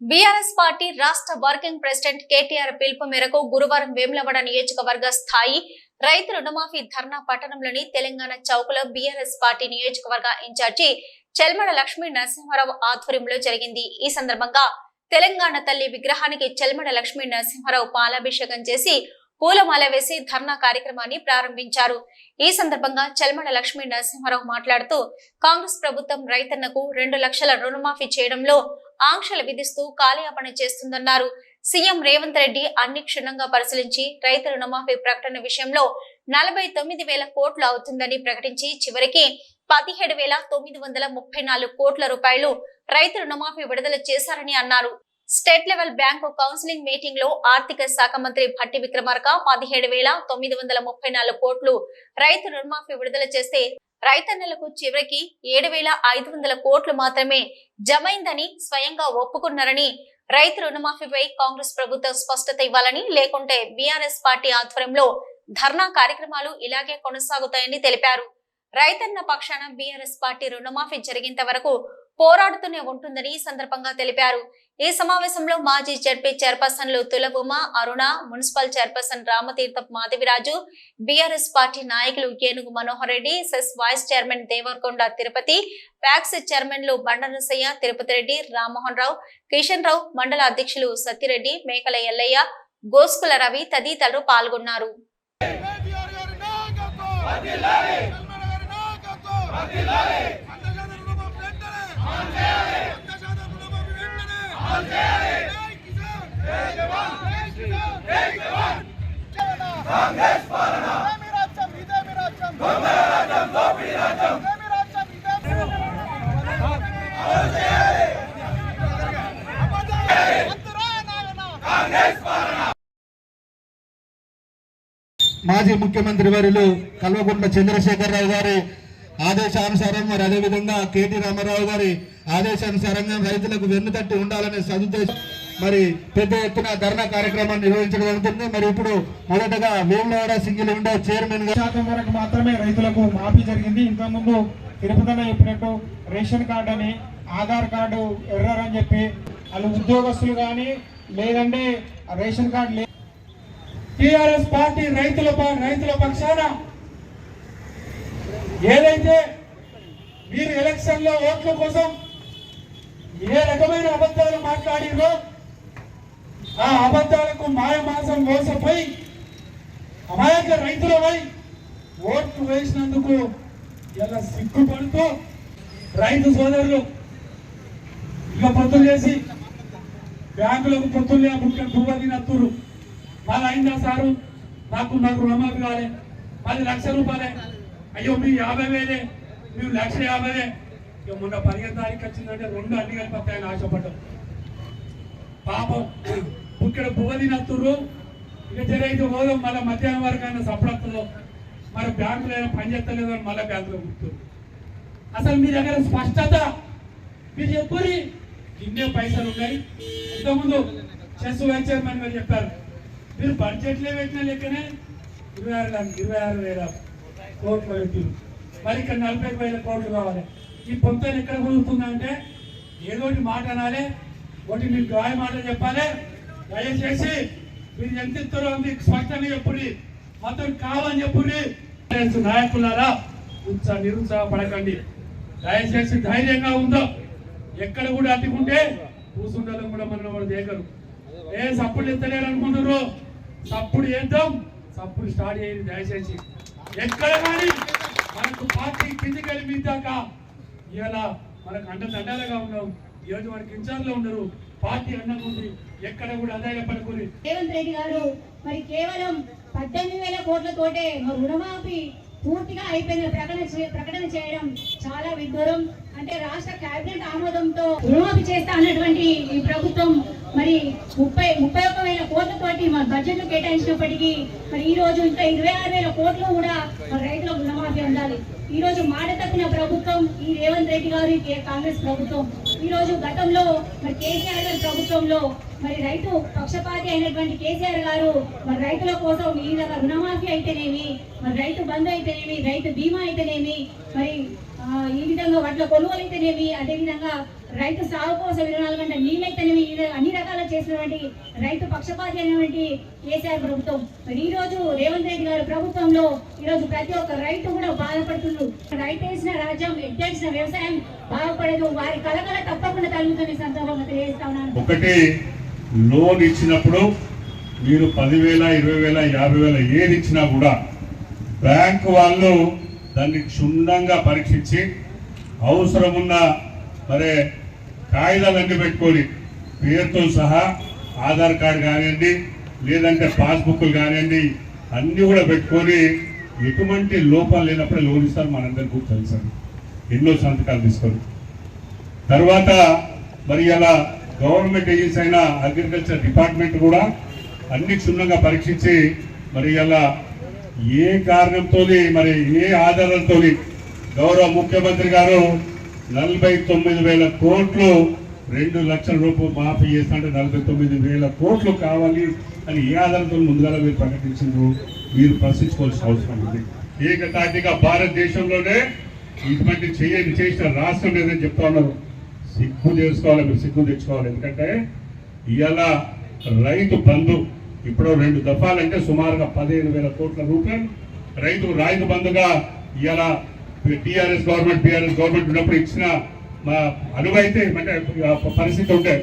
BRS party రాష్ట్ర working president K T R పిలుపు మేరకు గురువారం వేములవాడ నియోజకవర్గ స్థాయి రైతు రుణమాఫీ ధర్నా పట్టణంలోని తెలంగాణ చౌకలో బీఆర్ఎస్ పార్టీ నియోజకవర్గ ఇన్ఛార్జి చెల్మడ లక్ష్మీ నరసింహారావు ఆధ్వర్యంలో జరిగింది. ఈ సందర్భంగా తెలంగాణ తల్లి విగ్రహానికి చెల్మడ లక్ష్మీ నరసింహారావు పాలాభిషేకం చేసి పూలమాల వేసి ధర్నా కార్యక్రమాన్ని ప్రారంభించారు. ఈ సందర్భంగా చెల్మడ లక్ష్మీ నరసింహారావు మాట్లాడుతూ కాంగ్రెస్ ప్రభుత్వం రైతన్నకు రెండు లక్షల రుణమాఫీ చేయడంలో ఆంక్షలు విధిస్తూ కాలయాపన చేస్తుందన్నారు. సీఎం రేవంత్ రెడ్డి అన్ని క్షుణ్ణంగా పరిశీలించి రైతు రుణమాఫీ ప్రకటన విషయంలో నలభై తొమ్మిది వేల కోట్లు అవుతుందని ప్రకటించి చివరికి పదిహేడు వేల తొమ్మిది వందల ముప్పై నాలుగు కోట్ల రూపాయలు రైతు రుణమాఫీ విడుదల చేశారని అన్నారు. స్టేట్ లెవెల్ బ్యాంకు కౌన్సిలింగ్ మీటింగ్లో ఆర్థిక శాఖ మంత్రి భట్టి విక్రమార్క పదిహేడు వేల తొమ్మిది వందల ముప్పై నాలుగు కోట్లు రైతు రుణమాఫీ విడుదల చేస్తే రైతన్నలకు చివరికి ఏడు వేల ఐదు వందల కోట్లు మాత్రమే జమైందని స్వయంగా ఒప్పుకున్నారని రైతు రుణమాఫీపై కాంగ్రెస్ ప్రభుత్వం స్పష్టత ఇవ్వాలని లేకుంటే బీఆర్ఎస్ పార్టీ ఆధ్వర్యంలో ధర్నా కార్యక్రమాలు ఇలాగే కొనసాగుతాయని తెలిపారు. రైతన్న పక్షాన బీఆర్ఎస్ పార్టీ రుణమాఫీ జరిగేంత వరకు పోరాడుతూనే ఉంటుందని ఈ సందర్భంగా తెలిపారు. ఈ సమావేశంలో మాజీ ZP చైర్పర్సన్లు Tulabhuma Aruna municipal chairperson Ramatheertha Madhaviraju B R S party నాయకులు Enugu Manohar Reddy CESS vice chairman Devarakonda Tirupati PACS చైర్మన్లు బండనసయ్య తిరుపతి రెడ్డి రామ్మోహన్ రావు కిషన్ రావు మండల అధ్యక్షులు సత్యరెడ్డి మేకల ఎల్లయ్య గోస్కుల రవి తదితరులు పాల్గొన్నారు. కేటీఆర్ గారి మాజీ ముఖ్యమంత్రి వర్యులు కల్వకుంట్ల చంద్రశేఖరరావు గారి ఆదేశానుసారం మరి అదేవిధంగా కేటీ రామారావు గారి ఆదేశానుసారంగా రైతులకు వెన్నుతట్టి ఉండాలనే సదుద్దేశం మరి పెద్ద ఎత్తున ధర్నా కార్యక్రమాన్ని నిర్వహించడం జరుగుతుంది. మరి ఇప్పుడు మొదటగా వేములవాడ సింగిల్ విండో చైర్మన్ శాతం వరకు మాత్రమే రైతులకు మాఫీ జరిగింది. ఇంతకుముందు తిరుపతిలో చెప్పినట్టు రేషన్ కార్డు అని ఆధార్ కార్డు ఎర్రర్ అని చెప్పి వాళ్ళు ఉద్యోగస్తులు కానీ లేదంటే రేషన్ కార్డు లేదు టిఆర్ఎస్ పార్టీ రైతుల రైతుల పక్షాన ఏదైతే మీరు ఎలక్షన్లో ఓట్ల కోసం ఏ రకమైన అబద్ధాలు మాట్లాడిరో ఆ అబద్ధాలకు మాయమాసం మోసపోయి అమాయక రైతులపై ఓట్లు వేసినందుకు ఇలా సిగ్గుపడుతూ రైతు సోదరులు ఇక పొత్తులు చేసి బ్యాంకులకు పొత్తులు ముఖ్య భూపతి నత్తురు. మాది అయిందా సారు? నాకు నాకు రుణమాఫీ కాలే. పది లక్షల రూపాయలే. అయ్యో మీ యాభై వేలే. మేము లక్ష యాభైలే. మొన్న పదిహేను తారీఖు వచ్చిందంటే రెండు అన్ని కలిపి వస్తాయని ఆశపడ్డాం పాపం ఇక్కడ బువ్వది నత్తుర్రు. ఇక జరైతే పోదాం మళ్ళీ మధ్యాహ్నం వరకు అయినా సపడత్తలో మరి బ్యాంకులో ఏమైనా పనిచేస్తలేదు అని మళ్ళీ బ్యాంకులో గుర్తు అసలు మీ దగ్గర స్పష్టత? మీరు చెప్పురి ఇన్నే పైసలు ఉన్నాయి. ఇంతకుముందు చెస్ వైస్ చైర్మన్ గారు చెప్పారు. మీరు బడ్జెట్లో పెట్టిన లెక్కనే ఇరవై ఆరు ఇరవై ఆరు వేల కోట్లు పెట్టిరు మరి ఇక్కడ నలభై వేల కోట్లు కావాలి. ఈ పొంతలు ఎక్కడ కుదురుతుందంటే ఏదోటి మాట అనాలి ఒకటి మీరు గాయ మాట చెప్పాలి. దయచేసి మీరు ఎంత ఇస్తారో మీకు స్పష్టంగా చెప్పుడి. మొత్తం కావాలని చెప్పుడి. నాయకులారా ఉత్సాహ నిరుత్సాహపడకండి దయచేసి ధైర్యంగా ఉందో ఎక్కడ కూడా అడ్డుకుంటే కూసుండడం కూడా మనం కూడా దేగరు. ఏ సప్పుడు ఎత్తలేరు అనుకుంటున్నారు? సప్పుడు చేద్దాం సప్పుడు స్టార్ట్ చేయండి దయచేసి. ఎక్కడ కానీ మనకు పార్టీ కిందికి వెళ్ళి దాకా ఇలా మనకు అండ దండాలుగా ఉన్నాం. ఈ మనకి ఇన్ఛార్జ్లో ఉండరు పార్టీ అన్నకుంది ఎక్కడ కూడా అదే పడుకుని రేవంత్ రెడ్డి గారు మరి కేవలం పద్దెనిమిది వేల కోట్లతోటే మరి రుణమాఫీ పూర్తిగా అయిపోయిన ప్రకటన ప్రకటన చేయడం చాలా విడ్డూరం. అంటే రాష్ట్ర కేబినెట్ ఆమోదంతో రుణమాఫీ చేస్తా అన్నటువంటి ఈ ప్రభుత్వం మరి ముప్పై ముప్పై ఒక్క వేల కోట్లతోటి మన బడ్జెట్ కేటాయించినప్పటికీ మరి ఈ రోజు ఇంకా ఇరవై ఆరు వేల కోట్లు కూడా మన రైతులకు రుణమాఫీ ఉండాలి ఈ రోజు మాట తప్పిన ప్రభుత్వం రెడ్డి గారి కాంగ్రెస్ ప్రభుత్వం. ఈ రోజు గతంలో మరి కేసీఆర్ గారి ప్రభుత్వంలో మరి రైతు పక్షపాతి అయినటువంటి కేసీఆర్ గారు మరి రైతుల కోసం ఈ విధంగా రుణమాఫీ అయితేనేమి మరి రైతు బంధు అయితేనేమి రైతు బీమా అయితేనేమి మరి ఈ విధంగా వాటిలో కొనుగోలు అయితేనేమి అదేవిధంగా రైతు సాగు కోసం ఇరవై నాలుగు గంటల నీళ్ళైతేనేమి అన్ని రకాల చేసినటువంటి రైతు పక్షపాతి అయినటువంటి కేసీఆర్ ప్రభుత్వం. మరి ఈ రోజు రేవంత్ రెడ్డి గారి ప్రభుత్వంలో ఈ రోజు ప్రతి ఒక్క రైతు కూడా బాధపడుతున్నారు రైతు వేసిన రాజ్యం ఎట్టేసిన వ్యవసాయం బాగుపడదు. వారి కలకల తప్పకుండా తగ్గుతుంది సందర్భంగా తెలియజేస్తా ఉన్నాను. ఒకటి లోన్ ఇచ్చినప్పుడు మీరు పదివేల ఇరవై వేల యాభై వేల ఏది ఇచ్చినా కూడా బ్యాంక్ వాళ్ళు దాన్ని క్షుణ్ణంగా పరీక్షించి అవసరమున్న మరి కాగితాలన్నీ పెట్టుకొని పేరుతో సహా ఆధార్ కార్డు కానివ్వండి లేదంటే పాస్బుక్లు కానివ్వండి అన్నీ కూడా పెట్టుకొని ఎటువంటి లోపం లేనప్పుడే లోన్ ఇస్తారు మనందరికీ కూడా తెలుసు. ఎన్నో సంతకాలు తీసుకొని. తర్వాత మరి అలా గవర్నమెంట్ ఏజెన్సీ అయిన అగ్రికల్చర్ డిపార్ట్మెంట్ కూడా అన్ని క్షుణ్ణంగా పరీక్షించి మరి అలా ఏ కారణంతో మరి ఏ ఆధారంతో గౌరవ ముఖ్యమంత్రి గారు నలభై తొమ్మిది వేల కోట్లు రెండు లక్షల రూపాయలు మాఫీ చేస్తుంటే నలభై తొమ్మిది వేల కోట్లు కావాలి అని ఏ ఆధారంతో ముందుగా మీరు ప్రకటించారు మీరు ప్రశ్నించుకోవాల్సిన అవసరం ఉంది. ఏకతాటిగా భారతదేశంలోనే ఇటువంటి చేయని చేసిన రాష్ట్రం లేదని చెప్తా ఉన్నారు. సిగ్గు చేసుకోవాలి మీరు సిగ్గు తెచ్చుకోవాలి. ఎందుకంటే ఇవాళ రైతు బంధు ఇప్పుడు రెండు దఫాలంటే సుమారుగా పదిహేను వేల కోట్ల రూపాయలు రైతు రైతు బంధుగా ఇవాళ టీఆర్ఎస్ గవర్నమెంట్ బీఆర్ఎస్ గవర్నమెంట్ ఉన్నప్పుడు ఇచ్చిన మా అనువైతే అంటే ఆ పరిస్థితి ఉంటే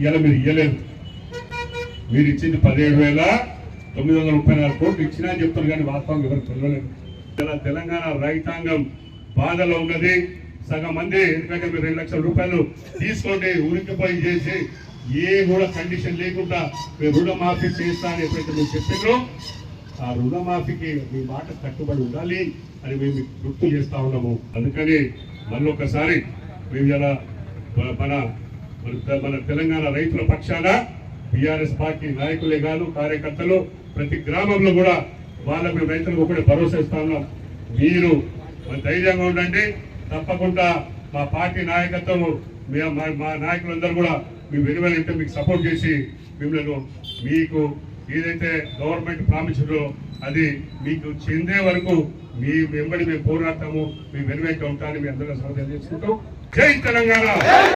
ఇవాళ మీరు ఇవ్వలేదు మీరు ఇచ్చింది పదిహేడు వేల తొమ్మిది వందల ముప్పై నాలుగు కోట్లు ఇచ్చినా అని చెప్తున్నారు కానీ వాస్తవం ఎవరు తెలియలేదు ఇలా తెలంగాణ రైతాంగం బాధలో ఉన్నది. సగం మంది ఎందుకంటే మీరు రెండు లక్షల రూపాయలు తీసుకోండి ఉరికిపోయి చేసి ఏ కూడా కండిషన్ లేకుండా మేము రుణమాఫీ చేస్తా అని ఎప్పుడైతే మీరు చెప్పారో ఆ రుణమాఫీకి మీ మాట కట్టుబడి ఉండాలి అని మేము గుర్తు చేస్తా ఉన్నాము. అందుకని మళ్ళీ ఒకసారి మేము ఇలా మన- మన మన- తెలంగాణ రైతుల పక్షాన బీఆర్ఎస్ పార్టీ నాయకులే కాదు కార్యకర్తలు ప్రతి గ్రామంలో కూడా వాళ్ళ మేము రైతులకు ఒకటి భరోసా ఇస్తా ఉన్నాం. మీరు మన ధైర్యంగా ఉండండి. తప్పకుండా మా పార్టీ నాయకత్వం మేము మా- మా నాయకులందరూ కూడా మీ వెనువెనంటే మీకు సపోర్ట్ చేసి మిమ్మల్ని మీకు ఏదైతే గవర్నమెంట్ ప్రామిసిందో అది మీకు చెందే వరకు మీ వెంబడి మేము పోరాడతాము మీ వెనువెంట ఉంటామని మీ అందరూ సమాధానం చేసుకుంటాం జై తెలంగాణ!